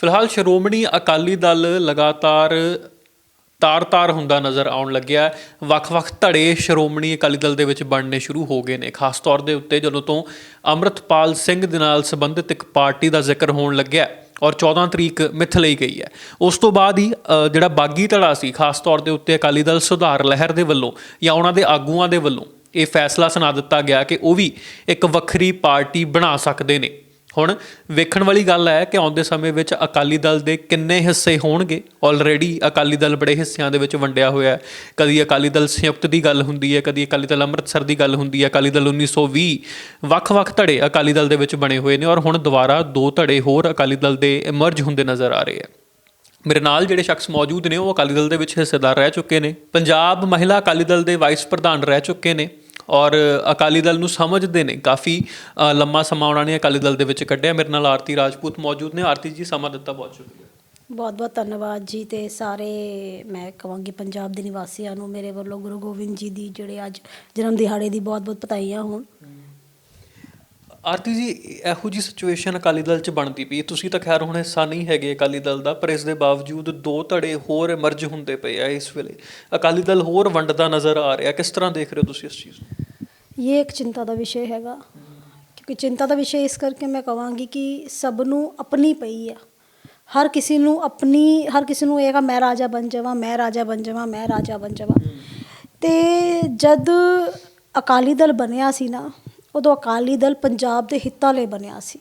ਫਿਲਹਾਲ ਸ਼੍ਰੋਮਣੀ ਅਕਾਲੀ ਦਲ ਲਗਾਤਾਰ ਤਾਰ-ਤਾਰ ਹੁੰਦਾ ਨਜ਼ਰ ਆਉਣ ਲੱਗਿਆ ਵੱਖ-ਵੱਖ ਧੜੇ ਸ਼੍ਰੋਮਣੀ ਅਕਾਲੀ ਦਲ ਦੇ ਵਿੱਚ ਬਣਨੇ ਸ਼ੁਰੂ ਹੋ ਗਏ ਨੇ। ਖਾਸ ਤੌਰ ਦੇ ਉੱਤੇ ਜਦੋਂ ਤੋਂ ਅੰਮ੍ਰਿਤਪਾਲ ਸਿੰਘ ਦੇ ਨਾਲ ਸੰਬੰਧਿਤ ਇੱਕ ਪਾਰਟੀ ਦਾ ਜ਼ਿਕਰ ਹੋਣ ਲੱਗਿਆ ਔਰ 14 ਤਰੀਕ ਮਿੱਥ ਲਈ ਗਈ ਹੈ। ਉਸ ਤੋਂ ਬਾਅਦ ਹੀ ਜਿਹੜਾ ਬਾਗੀ ਧੜਾ ਸੀ, ਖਾਸ ਤੌਰ ਦੇ ਉੱਤੇ ਅਕਾਲੀ ਦਲ ਸੁਧਾਰ ਲਹਿਰ ਦੇ ਵੱਲੋਂ ਜਾਂ ਉਹਨਾਂ ਦੇ ਆਗੂਆਂ ਦੇ ਵੱਲੋਂ ਇਹ ਫੈਸਲਾ ਸੁਣਾ ਦਿੱਤਾ ਗਿਆ ਕਿ ਉਹ ਵੀ ਇੱਕ ਵੱਖਰੀ ਪਾਰਟੀ ਬਣਾ ਸਕਦੇ ਨੇ। ਹੁਣ ਵੇਖਣ ਵਾਲੀ ਗੱਲ ਹੈ ਕਿ ਆਉਂਦੇ ਸਮੇਂ ਵਿੱਚ ਅਕਾਲੀ ਦਲ ਦੇ ਕਿੰਨੇ ਹਿੱਸੇ ਹੋਣਗੇ। ਆਲਰੇਡੀ ਅਕਾਲੀ ਦਲ ਬੜੇ ਹਿੱਸਿਆਂ ਦੇ ਵਿੱਚ ਵੰਡਿਆ ਹੋਇਆ ਹੈ। ਕਦੀ ਅਕਾਲੀ ਦਲ ਸੰਯੁਕਤ ਦੀ ਗੱਲ ਹੁੰਦੀ ਹੈ, ਕਦੀ ਅਕਾਲੀ ਦਲ ਅੰਮ੍ਰਿਤਸਰ ਦੀ ਗੱਲ ਹੁੰਦੀ ਹੈ, ਅਕਾਲੀ ਦਲ 1920 ਵੱਖ-ਵੱਖ ਧੜੇ ਅਕਾਲੀ ਦਲ ਦੇ ਵਿੱਚ ਬਣੇ ਹੋਏ ਨੇ ਔਰ ਹੁਣ ਦੁਬਾਰਾ ਦੋ ਧੜੇ ਹੋਰ ਅਕਾਲੀ ਦਲ ਦੇ ਐਮਰਜ ਹੁੰਦੇ ਨਜ਼ਰ ਆ ਰਹੇ ਹੈ। ਮੇਰੇ ਨਾਲ ਜਿਹੜੇ ਸ਼ਖਸ ਮੌਜੂਦ ਨੇ ਉਹ ਅਕਾਲੀ ਦਲ ਦੇ ਵਿੱਚ ਹਿੱਸੇਦਾਰ ਰਹਿ ਚੁੱਕੇ ਨੇ। ਪੰਜਾਬ ਮਹਿਲਾ ਅਕਾਲੀ ਦਲ ਦੇ ਵਾਈਸ ਪ੍ਰਧਾਨ ਰਹਿ ਚੁੱਕੇ ਨੇ। ਔਰ ਅਕਾਲੀ ਦਲ ਨੂੰ ਸਮਝਦੇ ਨੇ। ਕਾਫੀ ਲੰਮਾ ਸਮਾਂ ਉਹਨਾਂ ਨੇ ਅਕਾਲੀ ਦਲ ਦੇ ਵਿੱਚ ਕੱਢਿਆ। ਮੇਰੇ ਨਾਲ ਆਰਤੀ ਰਾਜਪੂਤ ਮੌਜੂਦ ਨੇ। ਆਰਤੀ ਜੀ ਸਮਾਂ ਦਿੱਤਾ ਬਹੁਤ ਸ਼ੁਕਰੀਆ। ਬਹੁਤ ਬਹੁਤ ਧੰਨਵਾਦ ਜੀ ਤੇ ਸਾਰੇ ਮੈਂ ਕਹਾਂਗੀ ਪੰਜਾਬ ਦੇ ਨਿਵਾਸੀਆਂ ਨੂੰ ਮੇਰੇ ਵੱਲੋਂ ਗੁਰੂ ਗੋਬਿੰਦ ਜੀ ਦੀ ਜਿਹੜੇ ਅੱਜ ਜਨਮ ਦਿਹਾੜੇ ਦੀ ਬਹੁਤ ਬਹੁਤ ਵਧਾਈਆਂ ਹੋਣ। ਆਰਤੀ ਜੀ ਇਹੋ ਜੀ ਸਿਚੁਏਸ਼ਨ ਅਕਾਲੀ ਦਲ 'ਚ ਬਣਦੀ ਪਈ ਤੁਸੀਂ ਤਾਂ ਖੈਰ ਹੁਣ ਹਿੱਸਾ ਨਹੀਂ ਹੈਗੇ ਅਕਾਲੀ ਦਲ ਦਾ ਪਰ ਇਸ ਦੇ ਬਾਵਜੂਦ ਦੋ ਧੜੇ ਹੋਰ ਇਮਰਜ ਹੁੰਦੇ ਪਏ ਆ ਇਸ ਵੇਲੇ। ਅਕਾਲੀ ਦਲ ਹੋਰ ਵੰਡਦਾ ਨਜ਼ਰ ਆ ਰਿਹਾ। ਕਿਸ ਤਰ੍ਹਾਂ ਦੇਖ ਰਹੇ ਹੋ ਤੁਸੀਂ ਇਸ ਚੀਜ਼ ਨੂੰ? ਇਹ ਇੱਕ ਚਿੰਤਾ ਦਾ ਵਿਸ਼ੇ ਹੈਗਾ ਕਿਉਂਕਿ ਚਿੰਤਾ ਦਾ ਵਿਸ਼ੇ ਇਸ ਕਰਕੇ ਮੈਂ ਕਹਾਂਗੀ ਕਿ ਸਭ ਨੂੰ ਆਪਣੀ ਪਈ ਆ ਹਰ ਕਿਸੇ ਨੂੰ ਆਪਣੀ ਹਰ ਕਿਸੇ ਨੂੰ ਇਹ ਹੈਗਾ ਮੈਂ ਰਾਜਾ ਬਣ ਜਾਵਾਂ ਮੈਂ ਰਾਜਾ ਬਣ ਜਾਵਾਂ ਮੈਂ ਰਾਜਾ ਬਣ ਜਾਵਾਂ ਤੇ ਜਦ ਅਕਾਲੀ ਦਲ ਬਣਿਆ ਸੀ ਨਾ ਉਦੋਂ ਅਕਾਲੀ ਦਲ ਪੰਜਾਬ ਦੇ ਹਿੱਤਾਂ ਲਈ ਬਣਿਆ ਸੀ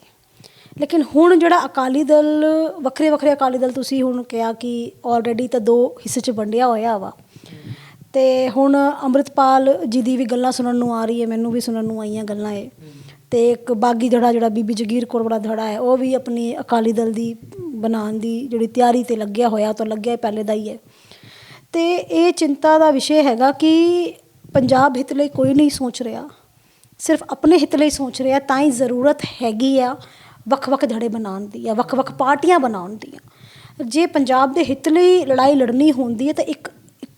ਲੇਕਿਨ ਹੁਣ ਜਿਹੜਾ ਅਕਾਲੀ ਦਲ ਵੱਖਰੇ ਵੱਖਰੇ ਅਕਾਲੀ ਦਲ ਤੁਸੀਂ ਹੁਣ ਕਿਹਾ ਕਿ ਆਲਰੇਡੀ ਤਾਂ ਦੋ ਹਿੱਸੇ 'ਚ ਵੰਡਿਆ ਹੋਇਆ ਵਾ ਅਤੇ ਹੁਣ ਅੰਮ੍ਰਿਤਪਾਲ ਜੀ ਦੀ ਵੀ ਗੱਲਾਂ ਸੁਣਨ ਨੂੰ ਆ ਰਹੀ ਹੈ, ਮੈਨੂੰ ਵੀ ਸੁਣਨ ਨੂੰ ਆਈਆਂ ਗੱਲਾਂ ਇਹ। ਅਤੇ ਇੱਕ ਬਾਗੀ ਧੜਾ ਜਿਹੜਾ ਬੀਬੀ ਜਗੀਰ ਕੌਰ ਵਾਲਾ ਧੜਾ ਹੈ, ਉਹ ਵੀ ਆਪਣੀ ਅਕਾਲੀ ਦਲ ਦੀ ਬਣਾਉਣ ਦੀ ਜਿਹੜੀ ਤਿਆਰੀ ਤੇ ਲੱਗਿਆ ਹੋਇਆ ਤਾਂ ਲੱਗਿਆ ਪਹਿਲੇ ਦਾ ਹੀ ਹੈ। ਅਤੇ ਇਹ ਚਿੰਤਾ ਦਾ ਵਿਸ਼ੇ ਹੈਗਾ ਕਿ ਪੰਜਾਬ ਹਿੱਤ ਲਈ ਕੋਈ ਨਹੀਂ ਸੋਚ ਰਿਹਾ। ਸਿਰਫ ਆਪਣੇ ਹਿੱਤ ਲਈ ਸੋਚ ਰਿਹਾ, ਤਾਂ ਹੀ ਜ਼ਰੂਰਤ ਹੈਗੀ ਆ ਵੱਖ-ਵੱਖ ਧੜੇ ਬਣਾਉਣ ਦੀ ਆ ਵੱਖ-ਵੱਖ ਪਾਰਟੀਆਂ ਬਣਾਉਣ ਦੀਆਂ। ਜੇ ਪੰਜਾਬ ਦੇ ਹਿੱਤ ਲਈ ਲੜਾਈ ਲੜਨੀ ਹੁੰਦੀ ਹੈ, ਤਾਂ ਇੱਕ-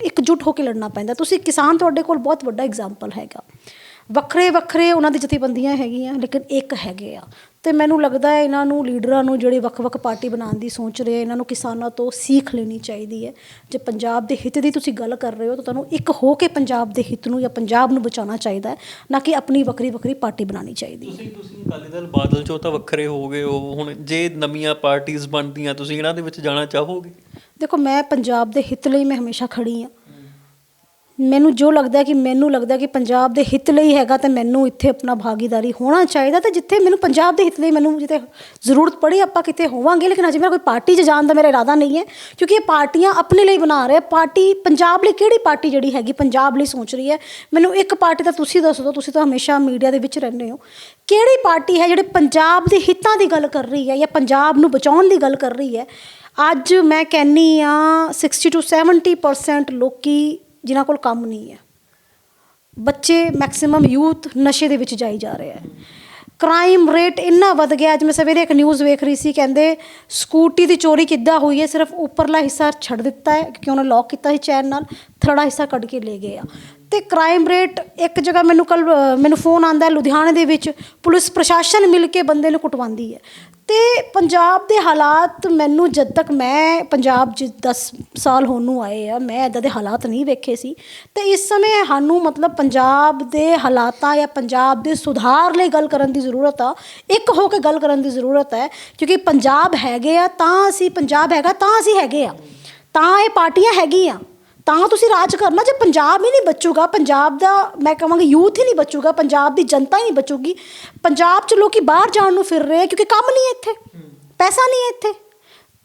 ਇਕਜੁੱਟ ਹੋ ਕੇ ਲੜਨਾ ਪੈਂਦਾ। ਤੁਸੀਂ ਕਿਸਾਨ ਤੁਹਾਡੇ ਕੋਲ ਬਹੁਤ ਵੱਡਾ ਐਗਜ਼ਾਮਪਲ ਹੈਗਾ। ਵੱਖਰੇ ਵੱਖਰੇ ਉਹਨਾਂ ਦੀ ਜਥੇਬੰਦੀਆਂ ਹੈਗੀਆਂ ਲੇਕਿਨ ਇੱਕ ਹੈਗੇ ਆ। ਤੇ ਮੈਨੂੰ ਲੱਗਦਾ ਹੈ ਇਹਨਾਂ ਨੂੰ ਲੀਡਰਾਂ ਨੂੰ ਜਿਹੜੇ ਵੱਖ-ਵੱਖ ਪਾਰਟੀ ਬਣਾਉਣ ਦੀ ਸੋਚ ਰਹੇ ਆ, ਇਹਨਾਂ ਨੂੰ ਕਿਸਾਨਾਂ ਤੋਂ ਸੀਖ ਲੈਣੀ ਚਾਹੀਦੀ ਹੈ। ਜੇ ਪੰਜਾਬ ਦੇ ਹਿੱਤ ਦੀ ਤੁਸੀਂ ਗੱਲ ਕਰ ਰਹੇ ਹੋ ਤਾਂ ਤੁਹਾਨੂੰ ਇੱਕ ਹੋ ਕੇ ਪੰਜਾਬ ਦੇ ਹਿੱਤ ਨੂੰ ਜਾਂ ਪੰਜਾਬ ਨੂੰ ਬਚਾਉਣਾ ਚਾਹੀਦਾ ਹੈ ਨਾ ਕਿ ਆਪਣੀ ਵੱਖਰੀ ਵੱਖਰੀ ਪਾਰਟੀ ਬਣਾਉਣੀ ਚਾਹੀਦੀ ਹੈ। ਤੁਸੀਂ ਤੁਸੀਂ ਅਕਾਲੀ ਦਲ ਬਾਦਲ ਚੋਂ ਤਾਂ ਵੱਖਰੇ ਹੋ ਗਏ ਹੋ। ਹੁਣ ਜੇ ਨਵੀਆਂ ਪਾਰਟੀਆਂ ਬਣਦੀਆਂ ਤੁਸੀਂ ਇਹਨਾਂ ਦੇ ਵਿੱਚ ਜਾਣਾ ਚਾਹੋਗੇ? ਦੇਖੋ, ਮੈਂ ਪੰਜਾਬ ਦੇ ਹਿੱਤ ਲਈ ਮੈਂ ਹਮੇਸ਼ਾ ਖੜੀ ਹਾਂ। ਮੈਨੂੰ ਜੋ ਲੱਗਦਾ ਕਿ ਮੈਨੂੰ ਲੱਗਦਾ ਕਿ ਪੰਜਾਬ ਦੇ ਹਿੱਤ ਲਈ ਹੈਗਾ, ਤਾਂ ਮੈਨੂੰ ਇੱਥੇ ਆਪਣਾ ਭਾਗੀਦਾਰੀ ਹੋਣਾ ਚਾਹੀਦਾ। ਤੇ ਜਿੱਥੇ ਮੈਨੂੰ ਪੰਜਾਬ ਦੇ ਹਿੱਤ ਲਈ ਮੈਨੂੰ ਜਿੱਥੇ ਜ਼ਰੂਰਤ ਪੜੀ, ਆਪਾਂ ਕਿਤੇ ਹੋਵਾਂਗੇ। ਲੇਕਿਨ ਅਜੇ ਮੇਰਾ ਕੋਈ ਪਾਰਟੀ 'ਚ ਜਾਣ ਦਾ ਮੇਰਾ ਇਰਾਦਾ ਨਹੀਂ ਹੈ, ਕਿਉਂਕਿ ਇਹ ਪਾਰਟੀਆਂ ਆਪਣੇ ਲਈ ਬਣਾ ਰਹੇ ਪਾਰਟੀ, ਪੰਜਾਬ ਲਈ ਕਿਹੜੀ ਪਾਰਟੀ ਜਿਹੜੀ ਹੈਗੀ, ਪੰਜਾਬ ਲਈ ਸੋਚ ਰਹੀ ਹੈ। ਮੈਨੂੰ ਇੱਕ ਪਾਰਟੀ ਦਾ ਤੁਸੀਂ ਦੱਸ ਦਿਓ, ਤੁਸੀਂ ਤਾਂ ਹਮੇਸ਼ਾ ਮੀਡੀਆ ਦੇ ਵਿੱਚ ਰਹਿੰਦੇ ਹੋ। ਕਿਹੜੀ ਪਾਰਟੀ ਹੈ ਜਿਹੜੇ ਪੰਜਾਬ ਦੇ ਹਿੱਤਾਂ ਦੀ ਗੱਲ ਕਰ ਰਹੀ ਹੈ ਜਾਂ ਪੰਜਾਬ ਨੂੰ ਬਚਾਉਣ ਦੀ ਗੱਲ ਕਰ ਰਹੀ ਹੈ? ਅੱਜ ਮੈਂ ਕਹਿੰਨੀ ਆ 60 ਟੂ 70% ਲੋਕੀ ਜਿਨ੍ਹਾਂ ਕੋਲ ਕੰਮ ਨਹੀਂ ਹੈ। ਬੱਚੇ ਮੈਕਸਿਮਮ ਯੂਥ ਨਸ਼ੇ ਦੇ ਵਿੱਚ ਜਾਈ ਜਾ ਰਿਹਾ ਹੈ। ਕ੍ਰਾਈਮ ਰੇਟ ਇੰਨਾ ਵੱਧ ਗਿਆ, ਅੱਜ ਮੈਂ ਸਵੇਰੇ ਇੱਕ ਨਿਊਜ਼ ਵੇਖ ਰਹੀ ਸੀ, ਕਹਿੰਦੇ ਸਕੂਟੀ ਦੀ ਚੋਰੀ ਕਿੱਦਾਂ ਹੋਈ ਹੈ, ਸਿਰਫ ਉੱਪਰਲਾ ਹਿੱਸਾ ਛੱਡ ਦਿੱਤਾ ਹੈ, ਕਿਉਂਕਿ ਉਹਨੇ ਲੌਕ ਕੀਤਾ ਸੀ ਚੈਨ ਨਾਲ ਥੜਾ ਹਿੱਸਾ ਕੱਢ ਕੇ ਲੈ ਗਏ ਆ। ਤੇ ਕ੍ਰਾਈਮ ਰੇਟ ਇੱਕ ਜਗ੍ਹਾ ਮੈਨੂੰ ਕੱਲ ਮੈਨੂੰ ਫੋਨ ਆਂਦਾ ਲੁਧਿਆਣੇ ਦੇ ਵਿੱਚ, ਪੁਲਿਸ ਪ੍ਰਸ਼ਾਸਨ ਮਿਲ ਕੇ ਬੰਦੇ ਨੂੰ ਕੁੱਟਵਾਉਂਦੀ ਹੈ। ਤੇ ਪੰਜਾਬ ਦੇ ਹਾਲਾਤ ਮੈਨੂੰ ਜਦ ਤੱਕ ਮੈਂ ਪੰਜਾਬ 'ਚ 10 ਸਾਲ ਹੋਣ ਨੂੰ ਆਏ ਆ, ਮੈਂ ਇਦਾਂ ਦੇ ਹਾਲਾਤ ਨਹੀਂ ਵੇਖੇ ਸੀ। ਤੇ ਇਸ ਸਮੇਂ ਸਾਨੂੰ ਮਤਲਬ ਪੰਜਾਬ ਦੇ ਹਾਲਾਤਾਂ ਜਾਂ ਪੰਜਾਬ ਦੇ ਸੁਧਾਰ ਲਈ ਗੱਲ ਕਰਨ ਦੀ ਜ਼ਰੂਰਤ ਆ, ਇੱਕ ਹੋ ਕੇ ਗੱਲ ਕਰਨ ਦੀ ਜ਼ਰੂਰਤ ਹੈ, ਕਿਉਂਕਿ ਪੰਜਾਬ ਹੈਗੇ ਆ ਤਾਂ ਅਸੀਂ, ਪੰਜਾਬ ਹੈਗਾ ਤਾਂ ਅਸੀਂ ਹੈਗੇ ਆ। ਤਾਂ ਇਹ ਪਾਰਟੀਆਂ ਹੈਗੀਆਂ। ਤਾਂ ਤੁਸੀਂ ਰਾਜ ਕਰਨਾ, ਜੇ ਪੰਜਾਬ ਹੀ ਨਹੀਂ ਬਚੂਗਾ, ਪੰਜਾਬ ਦਾ, ਮੈਂ ਕਹਾਂਗੀ ਯੂਥ ਹੀ ਨਹੀਂ ਬਚੂਗਾ, ਪੰਜਾਬ ਦੀ ਜਨਤਾ ਹੀ ਨਹੀਂ ਬਚੂਗੀ। ਪੰਜਾਬ 'ਚ ਲੋਕੀ ਬਾਹਰ ਜਾਣ ਨੂੰ ਫਿਰ ਰਹੇ ਆ, ਕਿਉਂਕਿ ਕੰਮ ਨਹੀਂ ਇੱਥੇ। ਪੈਸਾ ਨਹੀਂ ਇੱਥੇ।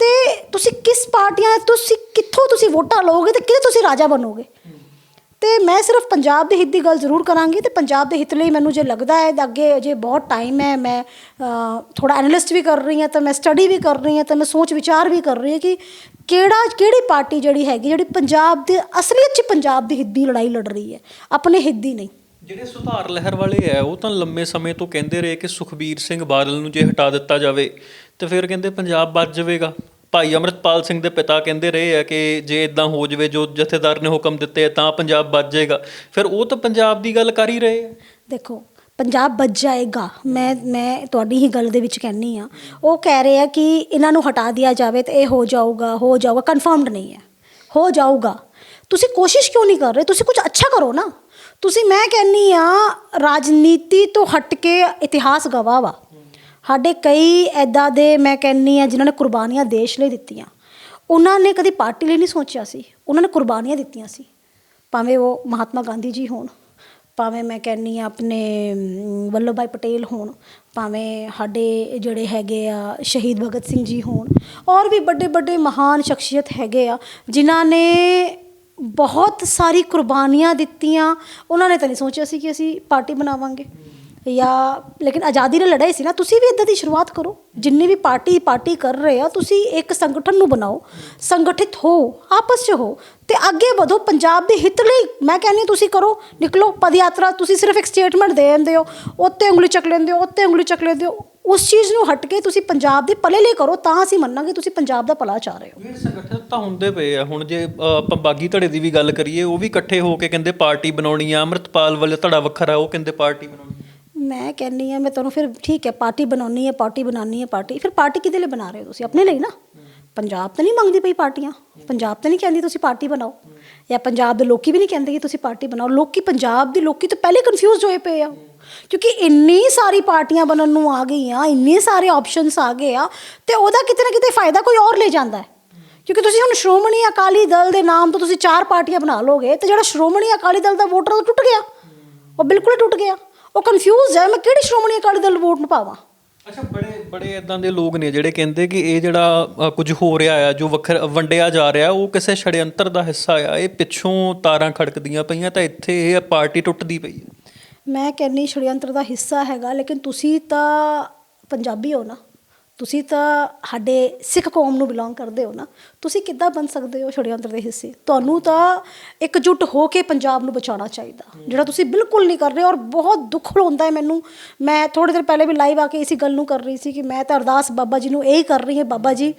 ਤੇ ਤੁਸੀਂ ਕਿਸ ਪਾਰਟੀਆਂ ਤੁਸੀਂ ਕਿੱਥੋਂ ਤੁਸੀਂ ਵੋਟਾਂ ਲਓਗੇ ਤੇ ਕਿਤੇ ਤੁਸੀਂ ਰਾਜਾ ਬਣੋਗੇ? ਤੇ ਮੈਂ ਸਿਰਫ ਪੰਜਾਬ ਦੇ ਹਿੱਤ ਦੀ ਗੱਲ ਜ਼ਰੂਰ ਕਰਾਂਗੀ ਤੇ ਪੰਜਾਬ ਦੇ ਹਿੱਤ ਲਈ ਮੈਨੂੰ ਜੇ ਲੱਗਦਾ ਹੈ ਅੱਗੇ ਅਜੇ ਬਹੁਤ ਟਾਈਮ ਹੈ, ਮੈਂ ਥੋੜਾ ਐਨਾਲਿਸਟ ਵੀ ਕਰ ਰਹੀ ਹਾਂ ਤਾਂ ਮੈਂ ਸਟੱਡੀ ਵੀ ਕਰ ਰਹੀ ਹਾਂ ਤਾਂ ਮੈਂ ਸੋਚ ਵਿਚਾਰ ਵੀ ਕਰ ਰਹੀ ਹਾਂ ਕਿ ਕਿਹੜਾ, ਕਿਹੜੀ ਪਾਰਟੀ ਜਿਹੜੀ ਹੈਗੀ, ਜਿਹੜੀ ਪੰਜਾਬ ਦੇ, ਅਸਲੀਅਤ 'ਚ ਪੰਜਾਬ ਦੀ ਹਿੱਤ ਦੀ ਲੜਾਈ ਲੜ ਰਹੀ ਹੈ, ਆਪਣੇ ਹਿੱਤ ਦੀ ਨਹੀਂ। ਜਿਹੜੇ ਸੁਧਾਰ ਲਹਿਰ ਵਾਲੇ ਆ ਉਹ ਤਾਂ ਲੰਮੇ ਸਮੇਂ ਤੋਂ ਕਹਿੰਦੇ ਰਹੇ ਕਿ ਸੁਖਬੀਰ ਸਿੰਘ ਬਾਦਲ ਨੂੰ ਜੇ ਹਟਾ ਦਿੱਤਾ ਜਾਵੇ, ਤੇ ਫਿਰ ਕਹਿੰਦੇ ਪੰਜਾਬ ਬਚ ਜਾਵੇਗਾ। ਭਾਈ ਅਮਰਤਪਾਲ ਸਿੰਘ ਦੇ ਪਿਤਾ ਕਹਿੰਦੇ ਰਹੇ ਆ ਕਿ ਜੇ ਇਦਾਂ ਹੋ ਜਾਵੇ, ਜੋ ਜਥੇਦਾਰ ਨੇ ਹੁਕਮ ਦਿੱਤੇ ਆ, ਤਾਂ ਪੰਜਾਬ ਬਚ ਜਾਏਗਾ। ਫਿਰ ਉਹ ਤਾਂ ਪੰਜਾਬ ਦੀ ਗੱਲ ਕਰ ਹੀ ਰਹੇ ਆ। ਦੇਖੋ, ਪੰਜਾਬ ਬਚ ਜਾਏਗਾ। ਮੈਂ ਮੈਂ ਤੁਹਾਡੀ ਹੀ ਗੱਲ ਦੇ ਵਿੱਚ ਕਹਿੰਨੀ ਆ ਉਹ ਕਹਿ ਰਹੇ ਆ ਕਿ ਇਹਨਾਂ ਨੂੰ ਹਟਾ ਦਿਆ ਜਾਵੇ ਤੇ ਇਹ ਹੋ ਜਾਊਗਾ ਹੋ ਜਾਊਗਾ ਕਨਫਰਮਡ ਨਹੀਂ ਹੈ। ਹੋ ਜਾਊਗਾ। ਤੁਸੀਂ ਕੋਸ਼ਿਸ਼ ਕਿਉਂ ਨਹੀਂ ਕਰ ਰਹੇ? ਤੁਸੀਂ ਕੁਝ ਅੱਛਾ ਕਰੋ ਨਾ। ਤੁਸੀਂ, ਮੈਂ ਕਹਿੰਨੀ ਆ ਰਾਜਨੀਤੀ ਤੋਂ ਹਟ ਕੇ ਇਤਿਹਾਸ ਗਵਾਹ ਵਾ। ਸਾਡੇ ਕਈ ਐਦਾਂ ਦੇ ਮੈਂ ਕਹਿੰਨੀ ਆ ਜਿਨ੍ਹਾਂ ਨੇ ਕੁਰਬਾਨੀਆਂ ਦੇਸ਼ ਲਈ ਦਿੱਤੀਆਂ। ਉਹਨਾਂ ਨੇ ਕਦੀ ਪਾਰਟੀ ਲਈ ਨਹੀਂ ਸੋਚਿਆ ਸੀ। ਉਹਨਾਂ ਨੇ ਕੁਰਬਾਨੀਆਂ ਦਿੱਤੀਆਂ ਸੀ। ਭਾਵੇਂ ਉਹ ਮਹਾਤਮਾ ਗਾਂਧੀ ਜੀ ਹੋਣ, ਭਾਵੇਂ ਮੈਂ ਕਹਿੰਨੀ ਆ ਆਪਣੇ ਵੱਲਭ ਭਾਈ ਪਟੇਲ ਹੋਣ, ਭਾਵੇਂ ਸਾਡੇ ਜਿਹੜੇ ਹੈਗੇ ਆ ਸ਼ਹੀਦ ਭਗਤ ਸਿੰਘ ਜੀ ਹੋਣ, ਔਰ ਵੀ ਵੱਡੇ ਵੱਡੇ ਮਹਾਨ ਸ਼ਖਸੀਅਤ ਹੈਗੇ ਆ, ਜਿਨ੍ਹਾਂ ਨੇ ਬਹੁਤ ਸਾਰੀ ਕੁਰਬਾਨੀਆਂ ਦਿੱਤੀਆਂ। ਉਹਨਾਂ ਨੇ ਤਾਂ ਨਹੀਂ ਸੋਚਿਆ ਸੀ ਕਿ ਅਸੀਂ ਪਾਰਟੀ ਬਣਾਵਾਂਗੇ। ਜਾਂ ਲੇਕਿਨ ਆਜ਼ਾਦੀ ਨੇ ਲੜਾਈ ਸੀ ਨਾ, ਤੁਸੀਂ ਵੀ ਇਦਾਂ ਦੀ ਸ਼ੁਰੂਆਤ ਕਰੋ। ਜਿੰਨੇ ਵੀ ਪਾਰਟੀ ਪਾਰਟੀ ਕਰ ਰਹੇ ਆ, ਤੁਸੀਂ ਇੱਕ ਸੰਗਠਨ ਨੂੰ ਬਣਾਓ, ਸੰਗਠਿਤ ਹੋ, ਆਪਸ 'ਚ ਹੋ, ਤੇ ਅੱਗੇ ਵਧੋ, ਪੰਜਾਬ ਦੇ ਹਿੱਤ ਲਈ। ਮੈਂ ਕਹਿੰਦੀ ਤੁਸੀਂ ਕਰੋ, ਨਿਕਲੋ ਪਦ ਯਾਤਰਾ ਤੁਸੀਂ ਸਿਰਫ ਇੱਕ ਸਟੇਟਮੈਂਟ ਦੇ ਦਿੰਦੇ ਹੋ, ਉੱਤੇ ਉਂਗਲੀ ਚੱਕ ਲੈਂਦੇ ਹੋ, ਉੱਤੇ ਉਂਗਲੀ ਚੱਕ ਲੈਂਦੇ ਹੋ, ਉਸ ਚੀਜ਼ ਨੂੰ ਹਟ ਕੇ ਤੁਸੀਂ ਪੰਜਾਬ ਦੇ ਭਲੇ ਲਈ ਕਰੋ, ਤਾਂ ਅਸੀਂ ਮੰਨਾਂਗੇ ਤੁਸੀਂ ਪੰਜਾਬ ਦਾ ਭਲਾ ਚਾਹ ਰਹੇ ਹੋ। ਇਹ ਸੰਗਠਨ ਤਾਂ ਹੁੰਦੇ ਪਏ ਆ। ਹੁਣ ਜੇ ਆਪਾਂ ਬਾਗੀ ਧੜੇ ਦੀ ਵੀ ਗੱਲ ਕਰੀਏ, ਉਹ ਵੀ ਇਕੱਠੇ ਹੋ ਕੇ ਕਹਿੰਦੇ ਪਾਰਟੀ ਬਣਾਉਣੀ ਆ, ਅੰਮ੍ਰਿਤਪਾਲ ਵਾਲੇ ਧੜਾ ਵੱਖਰਾ, ਉਹ ਕਹਿੰਦੇ ਪਾਰਟੀ ਬਣਾਉਣੀ ਮੈਂ ਕਹਿੰਨੀ ਆ ਮੈਂ ਤੁਹਾਨੂੰ ਫਿਰ ਠੀਕ ਹੈ, ਪਾਰਟੀ ਬਣਾਉਣੀ ਹੈ, ਪਾਰਟੀ ਬਣਾਉਣੀ ਹੈ, ਪਾਰਟੀ। ਫਿਰ ਪਾਰਟੀ ਕਿਹਦੇ ਲਈ ਬਣਾ ਰਹੇ ਹੋ ਤੁਸੀਂ? ਆਪਣੇ ਲਈ ਨਾ? ਪੰਜਾਬ ਤਾਂ ਨਹੀਂ ਮੰਗਦੀ ਪਈ ਪਾਰਟੀਆਂ। ਪੰਜਾਬ ਤਾਂ ਨਹੀਂ ਕਹਿੰਦੀ ਤੁਸੀਂ ਪਾਰਟੀ ਬਣਾਓ। ਜਾਂ ਪੰਜਾਬ ਦੇ ਲੋਕੀ ਵੀ ਨਹੀਂ ਕਹਿੰਦੇ ਕਿ ਤੁਸੀਂ ਪਾਰਟੀ ਬਣਾਓ। ਲੋਕੀ ਪੰਜਾਬ ਦੇ ਲੋਕੀ ਤਾਂ ਪਹਿਲੇ ਕਨਫਿਊਜ਼ ਹੋਏ ਪਏ ਆ। ਕਿਉਂਕਿ ਇੰਨੀ ਸਾਰੀ ਪਾਰਟੀਆਂ ਬਣਨ ਨੂੰ ਆ ਗਈਆਂ ਇੰਨੇ ਸਾਰੇ ਆਪਸ਼ਨਸ ਆ ਗਏ ਆ, ਤੇ ਉਹਦਾ ਕਿਤੇ ਨਾ ਕਿਤੇ ਫਾਇਦਾ ਕੋਈ ਹੋਰ ਲੈ ਜਾਂਦਾ ਹੈ। ਕਿਉਂਕਿ ਤੁਸੀਂ ਹੁਣ ਸ਼੍ਰੋਮਣੀ ਅਕਾਲੀ ਦਲ ਦੇ ਨਾਮ ਤੋਂ ਤੁਸੀਂ ਚਾਰ ਪਾਰਟੀਆਂ ਬਣਾ ਲੋਗੇ ਤੇ ਜਿਹੜਾ ਸ਼੍ਰੋਮਣੀ ਅਕਾਲੀ ਦਲ ਦਾ ਵੋਟਰ ਉਹ ਟੁੱਟ ਗਿਆ। ਉਹ ਬਿਲਕੁਲ ਹੀ ਟੁੱਟ ਗਿਆ। ਉਹ ਕਨਫਿਊਜ਼ ਹੈ ਮੈਂ ਕਿਹੜੀ ਸ਼੍ਰੋਮਣੀ ਅਕਾਲੀ ਦਲ ਵੋਟ ਨੂੰ ਪਾਵਾਂ? ਅੱਛਾ ਬੜੇ ਬੜੇ ਇਦਾਂ ਦੇ ਲੋਕ ਨੇ ਜਿਹੜੇ ਕਹਿੰਦੇ ਕਿ ਇਹ ਜਿਹੜਾ ਅ, ਕੁਝ ਹੋ ਰਿਹਾ ਆ ਜੋ ਵੱਖਰ ਵੰਡਿਆ ਜਾ ਰਿਹਾ ਉਹ ਕਿਸੇ ਛੜਯੰਤਰ ਦਾ ਹਿੱਸਾ ਆ। ਇਹ ਪਿੱਛੋਂ ਤਾਰਾਂ ਖੜਕਦੀਆਂ ਪਈਆਂ ਤਾਂ ਇੱਥੇ ਇਹ ਪਾਰਟੀ ਟੁੱਟਦੀ ਪਈ ਹੈ ਮੈਂ ਕਹਿੰਨੀ ਸ਼ੜਯੰਤਰ ਦਾ ਹਿੱਸਾ ਹੈਗਾ ਲੇਕਿਨ ਤੁਸੀਂ ਤਾਂ ਪੰਜਾਬੀ ਹੋ ਨਾ। ਤੁਸੀਂ ਤਾਂ ਸਾਡੇ ਸਿੱਖ ਕੌਮ ਨੂੰ ਬਿਲੋਂਗ ਕਰਦੇ ਹੋ ਨਾ। ਤੁਸੀਂ ਕਿੱਦਾਂ ਬਣ ਸਕਦੇ ਹੋ ਸ਼ੜਯੰਤਰ ਦੇ ਹਿੱਸੇ? ਤੁਹਾਨੂੰ ਤਾਂ ਇਕਜੁੱਟ ਹੋ ਕੇ ਪੰਜਾਬ ਨੂੰ ਬਚਾਉਣਾ ਚਾਹੀਦਾ। ਜਿਹੜਾ ਤੁਸੀਂ ਬਿਲਕੁਲ ਨਹੀਂ ਕਰ ਰਹੇ ਔਰ ਬਹੁਤ ਦੁੱਖ ਹੁੰਦਾ ਹੈ ਮੈਨੂੰ। ਮੈਂ ਥੋੜੀ ਦੇਰ ਪਹਿਲੇ ਵੀ ਲਾਈਵ ਆ ਕੇ ਇਸੇ ਗੱਲ ਨੂੰ ਕਰ ਰਹੀ ਸੀ ਕਿ ਮੈਂ ਤਾਂ ਅਰਦਾਸ ਬਾਬਾ ਜੀ ਨੂੰ ਇਹ ਹੀ ਕਰ ਰਹੀ ਹਾਂ, ਬਾਬਾ ਜੀ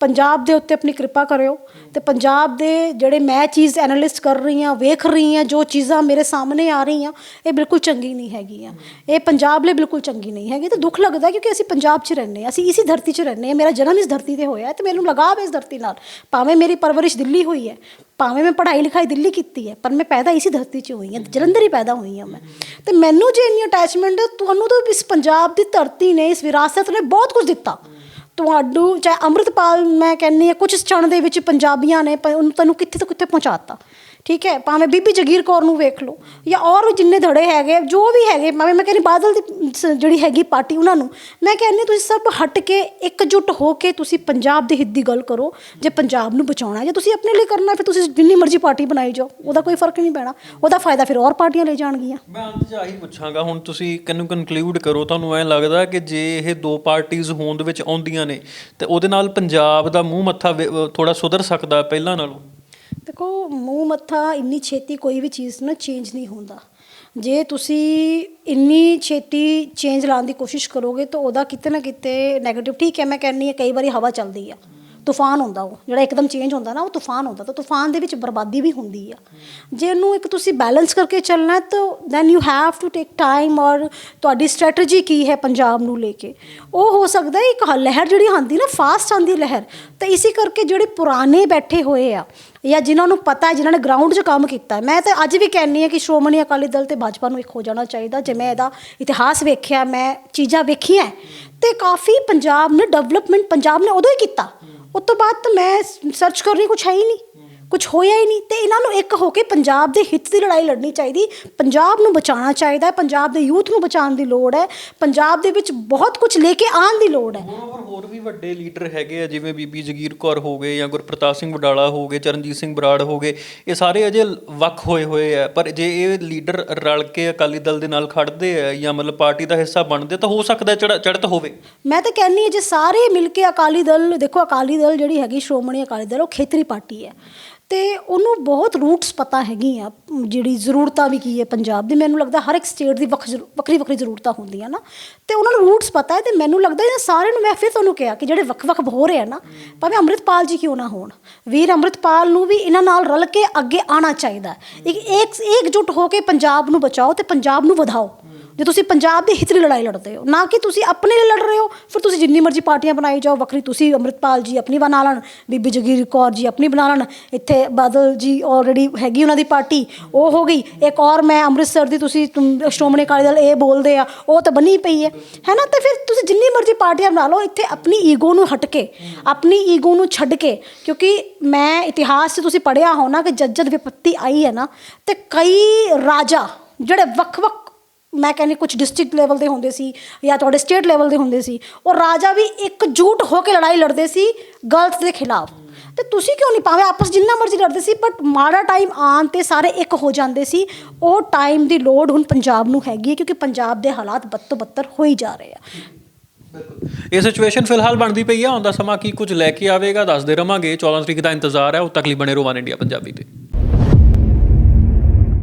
ਪੰਜਾਬ ਦੇ ਉੱਤੇ ਆਪਣੀ ਕਿਰਪਾ ਕਰਿਓ ਅਤੇ ਪੰਜਾਬ ਦੇ ਜਿਹੜੇ ਮੈਂ ਚੀਜ਼ ਐਨਾਲਿਸਟ ਕਰ ਰਹੀ ਹਾਂ, ਵੇਖ ਰਹੀ ਹਾਂ, ਜੋ ਚੀਜ਼ਾਂ ਮੇਰੇ ਸਾਹਮਣੇ ਆ ਰਹੀਆਂ, ਇਹ ਬਿਲਕੁਲ ਚੰਗੀ ਨਹੀਂ ਹੈਗੀਆਂ। ਇਹ ਪੰਜਾਬ ਲਈ ਬਿਲਕੁਲ ਚੰਗੀ ਨਹੀਂ ਹੈਗੀ। ਤੇ ਦੁੱਖ ਲੱਗਦਾ ਕਿਉਂਕਿ ਅਸੀਂ ਪੰਜਾਬ 'ਚ ਰਹਿੰਦੇ ਹਾਂ, ਅਸੀਂ ਇਸੇ ਧਰਤੀ 'ਚ ਰਹਿੰਦੇ ਹਾਂ। ਮੇਰਾ ਜਨਮ ਇਸ ਧਰਤੀ ਤੇ ਹੋਇਆ ਹੈ ਤੇ ਮੈਨੂੰ ਲਗਾਵ ਇਸ ਧਰਤੀ ਨਾਲ। ਭਾਵੇਂ ਮੇਰੀ ਪਰਵਰਿਸ਼ ਦਿੱਲੀ ਹੋਈ ਹੈ, ਭਾਵੇਂ ਮੈਂ ਪੜ੍ਹਾਈ ਲਿਖਾਈ ਦਿੱਲੀ ਕੀਤੀ ਹੈ, ਪਰ ਮੈਂ ਪੈਦਾ ਇਸੇ ਧਰਤੀ 'ਚ ਹੋਈ ਹਾਂ, ਜਲੰਧਰ ਹੀ ਪੈਦਾ ਹੋਈ ਹਾਂ ਮੈਂ। ਤੇ ਮੈਨੂੰ ਜੇ ਇੰਨੀ ਅਟੈਚਮੈਂਟ ਤੁਹਾਨੂੰ ਤਾਂ ਇਸ ਪੰਜਾਬ ਦੀ ਧਰਤੀ ਨੇ, ਇਸ ਵਿਰਾਸਤ ਨੇ ਬਹੁਤ ਕੁਝ ਦਿੱਤਾ। ਤੁਹਾਨੂੰ ਚਾਹੇ ਅੰਮ੍ਰਿਤਪਾਲ ਮੈਂ ਕਹਿੰਦੀ ਹਾਂ ਕੁਝ ਛਣ ਦੇ ਵਿੱਚ ਪੰਜਾਬੀਆਂ ਨੇ ਪ- ਉਹਨੂੰ ਤੈਨੂੰ ਕਿੱਥੇ ਤੋਂ ਕਿੱਥੇ ਪਹੁੰਚਾਤਾ ਠੀਕ ਹੈ? ਭਾਵੇਂ ਬੀਬੀ ਜਗੀਰ ਕੌਰ ਨੂੰ ਵੇਖ ਲਓ ਜਾਂ ਔਰ ਜਿੰਨੇ ਧੜੇ ਹੈਗੇ, ਜੋ ਵੀ ਹੈਗੇ, ਭਾਵੇਂ ਮੈਂ ਕਹਿੰਦੀ ਬਾਦਲ ਦੀ ਜਿਹੜੀ ਹੈਗੀ ਪਾਰਟੀ ਉਹਨਾਂ ਨੂੰ, ਮੈਂ ਕਹਿੰਦੀ ਤੁਸੀਂ ਸਭ ਹਟ ਕੇ ਇਕਜੁੱਟ ਹੋ ਕੇ ਤੁਸੀਂ ਪੰਜਾਬ ਦੇ ਹਿੱਤ ਦੀ ਗੱਲ ਕਰੋ, ਜੇ ਪੰਜਾਬ ਨੂੰ ਬਚਾਉਣਾ ਜੇ ਤੁਸੀਂ ਆਪਣੇ ਲਈ ਕਰਨਾ ਫਿਰ ਤੁਸੀਂ ਜਿੰਨੀ ਮਰਜ਼ੀ ਪਾਰਟੀ ਬਣਾਈ ਜਾਓ, ਉਹਦਾ ਕੋਈ ਫ਼ਰਕ ਨਹੀਂ ਪੈਣਾ, ਉਹਦਾ ਫਾਇਦਾ ਫਿਰ ਹੋਰ ਪਾਰਟੀਆਂ ਲੈ ਜਾਣਗੀਆਂ। ਮੈਂ ਅੰਤ 'ਚ ਆਹੀ ਪੁੱਛਾਂਗਾ, ਹੁਣ ਤੁਸੀਂ ਕਿਨੂੰ ਕਨਕਲੂਡ ਕਰੋ, ਤੁਹਾਨੂੰ ਐਂ ਲੱਗਦਾ ਕਿ ਜੇ ਇਹ ਦੋ ਪਾਰਟੀਆਂ ਹੋਂਦ ਵਿੱਚ ਆਉਂਦੀਆਂ ਨੇ, ਤੇ ਉਹਦੇ ਨਾਲ ਪੰਜਾਬ ਦਾ ਮੂੰਹ ਮੱਥਾ ਥੋੜਾ ਸੁਧਰ ਸਕਦਾ ਪਹਿਲਾਂ ਨਾਲੋਂ? ਦੇਖੋ, ਮੂੰਹ ਮੱਥਾ, ਇੰਨੀ ਛੇਤੀ ਕੋਈ ਵੀ ਚੀਜ਼ ਨਾ ਚੇਂਜ ਨਹੀਂ ਹੁੰਦਾ। ਜੇ ਤੁਸੀਂ ਇੰਨੀ ਛੇਤੀ ਚੇਂਜ ਲਾਉਣ ਦੀ ਕੋਸ਼ਿਸ਼ ਕਰੋਗੇ ਤਾਂ ਉਹਦਾ ਕਿਤੇ ਨਾ ਕਿਤੇ 네ਗੇਟਿਵ ਠੀਕ ਹੈ, ਮੈਂ ਕਹਿੰਨੀ ਹਾਂ, ਕਈ ਵਾਰੀ ਹਵਾ ਚੱਲਦੀ ਆ। ਤੂਫਾਨ ਹੁੰਦਾ ਉਹ ਜਿਹੜਾ ਇੱਕਦਮ ਚੇਂਜ ਹੁੰਦਾ ਨਾ ਉਹ ਤੂਫਾਨ ਹੁੰਦਾ। ਤਾਂ ਤੂਫਾਨ ਦੇ ਵਿੱਚ ਬਰਬਾਦੀ ਵੀ ਹੁੰਦੀ ਆ। ਜੇ ਉਹਨੂੰ ਇੱਕ ਤੁਸੀਂ ਬੈਲੈਂਸ ਕਰਕੇ ਚੱਲਣਾ ਤਾਂ then you have to take time ਔਰ ਤੁਹਾਡੀ ਸਟ੍ਰੈਟਜੀ ਕੀ ਹੈ ਪੰਜਾਬ ਨੂੰ ਲੈ ਕੇ। ਉਹ ਹੋ ਸਕਦਾ ਇੱਕ ਹ- ਲਹਿਰ ਜਿਹੜੀ ਆਉਂਦੀ ਨਾ ਫਾਸਟ ਆਉਂਦੀ ਲਹਿਰ। ਤਾਂ ਇਸੇ ਕਰਕੇ ਜਿਹੜੇ ਪੁਰਾਣੇ ਬੈਠੇ ਹੋਏ ਆ ਜਾਂ ਜਿਨ੍ਹਾਂ ਨੂੰ ਪਤਾ ਹੈ ਜਿਨ੍ਹਾਂ ਨੇ ਗਰਾਊਂਡ 'ਚ ਕੰਮ ਕੀਤਾ ਮੈਂ ਤਾਂ ਅੱਜ ਵੀ ਕਹਿੰਨੀ ਹਾਂ ਕਿ ਸ਼੍ਰੋਮਣੀ ਅਕਾਲੀ ਦਲ ਤੇ ਭਾਜਪਾ ਨੂੰ ਇੱਕ ਹੋ ਜਾਣਾ ਚਾਹੀਦਾ। ਜੇ ਮੈਂ ਇਹਦਾ ਇਤਿਹਾਸ ਵੇਖਿਆ ਮੈਂ ਚੀਜ਼ਾਂ ਵੇਖੀਆਂ ਹੈ, ਤੇ ਕਾਫੀ ਪੰਜਾਬ ਨੇ ਡਿਵੈਲਪਮੈਂਟ ਪੰਜਾਬ ਨੇ ਉਦੋਂ ਹੀ ਕੀਤਾ। ਉਸ ਤੋਂ ਬਾਅਦ ਤਾਂ ਮੈਂ ਸਰਚ ਕਰਨੀ ਕੁਛ ਹੈ ਹੀ ਨਹੀਂ। ਕੁਝ ਹੋਇਆ ਹੀ ਨਹੀਂ ਤੇ ਇਹਨਾਂ ਨੂੰ ਇੱਕ ਹੋ ਕੇ ਪੰਜਾਬ ਦੇ ਹਿੱਤ ਦੀ ਲੜਾਈ ਲੜਨੀ ਚਾਹੀਦੀ। ਪੰਜਾਬ ਨੂੰ ਬਚਾਉਣਾ ਚਾਹੀਦਾ ਹੈ ਪੰਜਾਬ ਦੇ ਯੂਥ ਨੂੰ ਬਚਾਉਣ ਦੀ ਲੋੜ ਹੈ ਪੰਜਾਬ ਦੇ ਵਿੱਚ ਬਹੁਤ ਕੁਝ ਲੈ ਕੇ ਆਉਣ ਦੀ ਲੋੜ ਹੈ। ਹੋਰ ਹੋਰ ਵੀ ਵੱਡੇ ਲੀਡਰ ਹੈਗੇ ਆ ਜਿਵੇਂ ਬੀਬੀ ਜਗੀਰ ਕੌਰ ਹੋ ਗਏ ਜਾਂ ਗੁਰਪ੍ਰਤਾਪ ਸਿੰਘ ਵਡਾਲਾ ਹੋ ਗਏ ਚਰਨਜੀਤ ਸਿੰਘ ਬਰਾੜ ਹੋ ਗਏ ਇਹ ਸਾਰੇ ਅਜੇ ਵੱਖ ਹੋਏ ਹੋਏ ਆ। ਪਰ ਜੇ ਇਹ ਲੀਡਰ ਰਲ ਕੇ ਅਕਾਲੀ ਦਲ ਦੇ ਨਾਲ ਖੜਦੇ ਆ ਜਾਂ ਮਤਲਬ ਪਾਰਟੀ ਦਾ ਹਿੱਸਾ ਬਣਦੇ ਤਾਂ ਹੋ ਸਕਦਾ ਚੜ- ਚੜ੍ਹਤ ਹੋਵੇ। ਮੈਂ ਤਾਂ ਕਹਿੰਨੀ ਹਾਂ ਜੇ ਸਾਰੇ ਮਿਲ ਕੇ ਅਕਾਲੀ ਦਲ ਦੇਖੋ ਅਕਾਲੀ ਦਲ ਜਿਹੜੀ ਹੈਗੀ ਸ਼੍ਰੋਮਣੀ ਅਕਾਲੀ ਦਲ ਉਹ ਖੇਤਰੀ ਪਾਰਟੀ ਹੈ। ਤੇ ਉਹਨੂੰ ਬਹੁਤ ਰੂਟਸ ਪਤਾ ਹੈਗੀਆਂ ਜਿਹੜੀ ਜ਼ਰੂਰਤਾਂ ਵੀ ਕੀ ਹੈ ਪੰਜਾਬ ਦੀ। ਮੈਨੂੰ ਲੱਗਦਾ ਹਰ ਇੱਕ ਸਟੇਟ ਦੀ ਵੱਖ ਵੱਖਰੀ ਵੱਖਰੀ ਜ਼ਰੂਰਤਾਂ ਹੁੰਦੀਆਂ ਨਾ। ਤੇ ਉਹਨਾਂ ਨੂੰ ਰੂਟਸ ਪਤਾ ਹੈ ਤੇ ਮੈਨੂੰ ਲੱਗਦਾ ਇਹ ਸਾਰਿਆਂ ਨੂੰ ਮੈਂ ਫਿਰ ਤੁਹਾਨੂੰ ਕਿਹਾ ਕਿ ਜਿਹੜੇ ਵੱਖ-ਵੱਖ ਹੋ ਰਹੇ ਆ ਨਾ, ਭਾਵੇਂ ਅੰਮ੍ਰਿਤਪਾਲ ਜੀ ਕਿਉਂ ਨਾ ਹੋਣ, ਵੀਰ ਅੰਮ੍ਰਿਤਪਾਲ ਨੂੰ ਵੀ ਇਹਨਾਂ ਨਾਲ ਰਲ ਕੇ ਅੱਗੇ ਆਉਣਾ ਚਾਹੀਦਾ ਇੱਕ ਇੱਕ ਇੱਕਜੁੱਟ ਹੋ ਕੇ ਪੰਜਾਬ ਨੂੰ ਬਚਾਓ ਤੇ ਪੰਜਾਬ ਨੂੰ ਵਧਾਓ। ਜੇ ਤੁਸੀਂ ਪੰਜਾਬ ਦੇ ਹਿੱਤ ਲਈ ਲੜਾਈ ਲੜਦੇ ਹੋ, ਨਾ ਕਿ ਤੁਸੀਂ ਆਪਣੇ ਲਈ ਲੜ ਰਹੇ ਹੋ, ਫਿਰ ਤੁਸੀਂ ਜਿੰਨੀ ਮਰਜ਼ੀ ਪਾਰਟੀਆਂ ਬਣਾਈ ਜਾਓ, ਵੱਖਰੀ ਤੁਸੀਂ ਅੰਮ੍ਰਿਤਪਾਲ ਜੀ ਆਪਣੀ ਬਣਾ ਲੈਣ, ਬੀਬੀ ਜਗੀਰ ਕੌਰ ਜੀ ਆਪਣੀ ਬਣਾ ਲੈਣ, ਇੱਥੇ ਬਾਦਲ ਜੀ ਆਲਰੇਡੀ ਹੈਗੀ ਉਹਨਾਂ ਦੀ ਪਾਰਟੀ, ਉਹ ਹੋ ਗਈ, ਇੱਕ ਔਰ ਮੈਂ ਅੰਮ੍ਰਿਤਸਰ ਦੀ ਤੁਸੀਂ ਸ਼੍ਰੋਮਣੀ ਅਕਾਲੀ ਦਲ ਇਹ ਬੋਲਦੇ ਆ, ਉਹ ਤਾਂ ਬਣੀ ਪਈ ਹੈ ਹੈ ਨਾ ਤੇ ਫਿਰ ਤੁਸੀਂ ਜਿੰਨੀ ਮਰਜ਼ੀ ਪਾਰਟੀਆਂ ਬਣਾ ਲਓ, ਇੱਥੇ ਆਪਣੀ ਈਗੋ ਨੂੰ ਹਟ ਕੇ, ਆਪਣੀ ਈਗੋ ਨੂੰ ਛੱਡ ਕੇ, ਕਿਉਂਕਿ ਮੈਂ ਇਤਿਹਾਸ 'ਚ ਤੁਸੀਂ ਪੜ੍ਹਿਆ ਹੋਣਾ ਕਿ ਜਦ ਜਦ ਵਿਪੱਤੀ ਆਈ ਹੈ ਨਾ, ਤੇ ਕਈ ਰਾਜਾ ਜਿਹੜੇ ਵੱਖ-ਵੱਖ ਮੈਂ ਕਹਿੰਦੀ ਕੁਝ ਡਿਸਟ੍ਰਿਕਟ ਲੈਵਲ ਦੇ ਹੁੰਦੇ ਸੀ ਜਾਂ ਤੁਹਾਡੇ ਸਟੇਟ ਲੈਵਲ ਦੇ ਹੁੰਦੇ ਸੀ, ਉਹ ਰਾਜਾ ਵੀ ਇਕਜੁੱਟ ਹੋ ਕੇ ਲੜਾਈ ਲੜਦੇ ਸੀ ਗਲਤ ਦੇ ਖਿਲਾਫ। ਤੇ ਤੁਸੀਂ ਕਿਉਂ ਨਹੀਂ ਭਾਵੇਂ ਆਪਸ ਜਿੰਨਾ ਮਰਜ਼ੀ ਲੜਦੇ ਸੀ ਬਟ ਮਾੜਾ ਟਾਈਮ ਆਉਣ ਤੇ ਸਾਰੇ ਇੱਕ ਹੋ ਜਾਂਦੇ ਸੀ। ਉਹ ਟਾਈਮ ਦੀ ਲੋੜ ਹੁਣ ਪੰਜਾਬ ਨੂੰ ਹੈਗੀ ਹੈ, ਕਿਉਂਕਿ ਪੰਜਾਬ ਦੇ ਹਾਲਾਤ ਬਦ ਤੋਂ ਬੱਤਰ ਹੋਈ ਜਾ ਰਹੇ ਆ। ਇਹ ਸਿਚੁਏਸ਼ਨ ਫਿਲਹਾਲ ਬਣਦੀ ਪਈ ਹੈ ਆਉਂਦਾ ਸਮਾਂ ਕੀ ਕੁਝ ਲੈ ਕੇ ਆਵੇਗਾ, ਦੱਸਦੇ ਰਵਾਂਗੇ। 14 ਤਰੀਕ ਦਾ ਇੰਤਜ਼ਾਰ ਹੈ, ਉਹ ਤੱਕ ਲਈ ਬਣੇ ਰਹੋ ਵਨ ਇੰਡੀਆ ਪੰਜਾਬੀ ਤੇ।